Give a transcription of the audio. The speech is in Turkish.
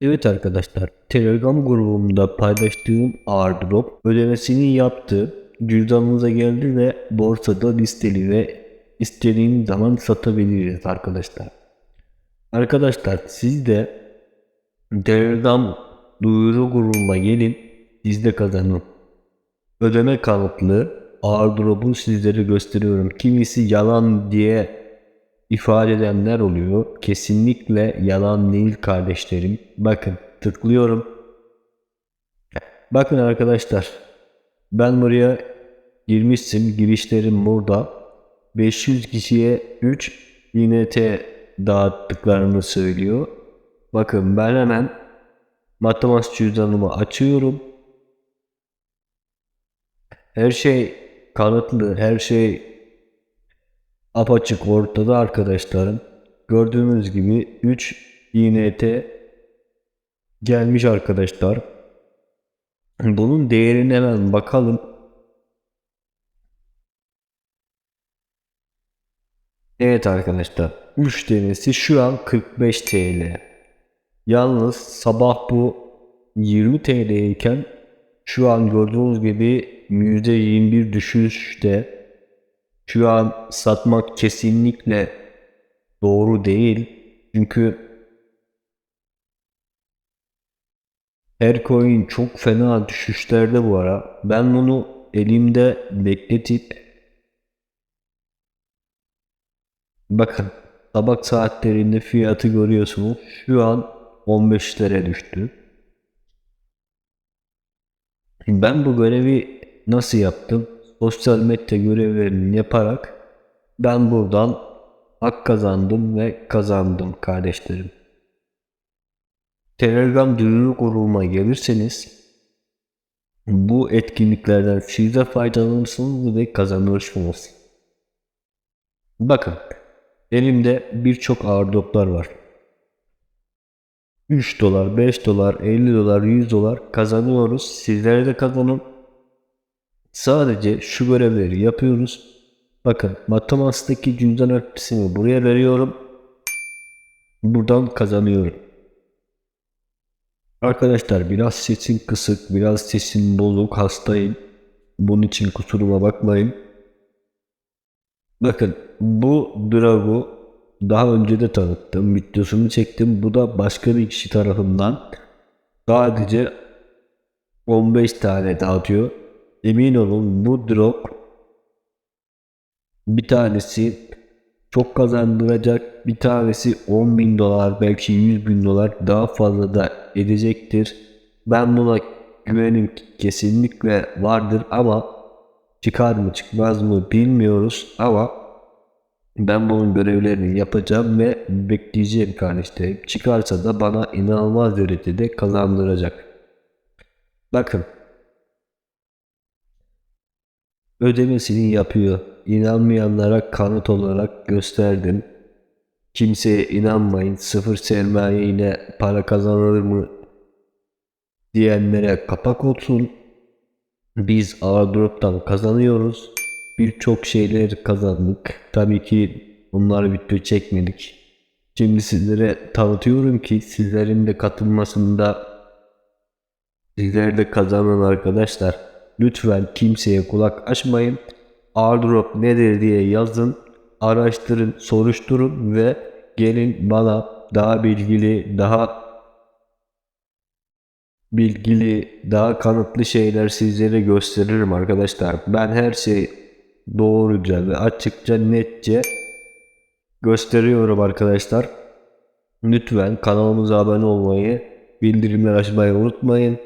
Evet arkadaşlar, Telegram grubumda paylaştığım airdrop ödemesini yaptı. Cüzdanınıza geldi ve borsada listeli ve istediğiniz zaman satabiliriz arkadaşlar. Arkadaşlar siz de Telegram duyuru grubuma gelin, siz de kazanın. Ödeme kanıtlı airdrop'u sizlere gösteriyorum. Kimisi yalan diye ifade edenler oluyor. Kesinlikle yalan değil kardeşlerim. Bakın tıklıyorum. Bakın arkadaşlar. Ben buraya girmişsim. Girişlerim burada. 500 kişiye 3 INT dağıttıklarını söylüyor. Bakın ben hemen matematik cüzdanımı açıyorum. Her şey kanıtlı, her şey apaçık ortada arkadaşlarım. Gördüğünüz gibi 3 INT gelmiş arkadaşlar. Bunun değerine hemen bakalım. Evet arkadaşlar 3 tanesi şu an 45 TL. Yalnız sabah bu 20 TL iken şu an gördüğünüz gibi %21 düşüşte. Şu an satmak kesinlikle doğru değil. Çünkü her coin çok fena düşüşlerde bu ara. Ben bunu elimde bekletip bakın sabah saatlerinde fiyatı görüyorsunuz. Şu an 15'lere düştü. Ben bu görevi nasıl yaptım? Sosyal medya görevlerini yaparak ben buradan hak kazandım ve kazandım kardeşlerim. Telegram duyuru grubuma gelirseniz bu etkinliklerden siz de faydalanırsınız ve kazanırsınız. Bakın elimde birçok airdroplar var. 3 dolar, 5 dolar, 50 dolar, 100 dolar kazanıyoruz. Sizler de kazanın. Sadece şu görevleri yapıyoruz. Bakın Matematik'teki cüzdan örtüsünü buraya veriyorum. Buradan kazanıyorum. Arkadaşlar biraz sesim kısık, biraz sesim bozuk, hastayım. Bunun için kusuruma bakmayın. Bakın bu Drago daha önce de tanıttım. Videosunu çektim. Bu da başka bir kişi tarafından sadece 15 tane dağıtıyor. Emin olun bu bir tanesi çok kazandıracak bir tanesi 10 bin dolar belki 100 bin dolar daha fazla da edecektir. Ben buna güvenim kesinlikle vardır ama çıkar mı çıkmaz mı bilmiyoruz ama ben bunun görevlerini yapacağım ve bekleyeceğim kardeşlerim. Çıkarsa da bana inanılmaz derecede kazandıracak. Bakın ödemesini yapıyor. İnanmayanlara kanıt olarak gösterdim. Kimseye inanmayın. Sıfır sermaye ile para kazanılır mı diyenlere kapak olsun. Biz airdrop'tan kazanıyoruz. Birçok şeyler kazandık. Tabii ki bunları video çekmedik. Şimdi sizlere tanıtıyorum ki sizlerin de katılmasında sizler de kazanan arkadaşlar. Lütfen kimseye kulak açmayın. Airdrop nedir diye yazın, araştırın, soruşturun ve gelin bana daha bilgili, daha bilgili, daha kanıtlı şeyler sizlere gösteririm arkadaşlar. Ben her şeyi doğruca ve açıkça, netçe gösteriyorum arkadaşlar. Lütfen kanalımıza abone olmayı, bildirimler açmayı unutmayın.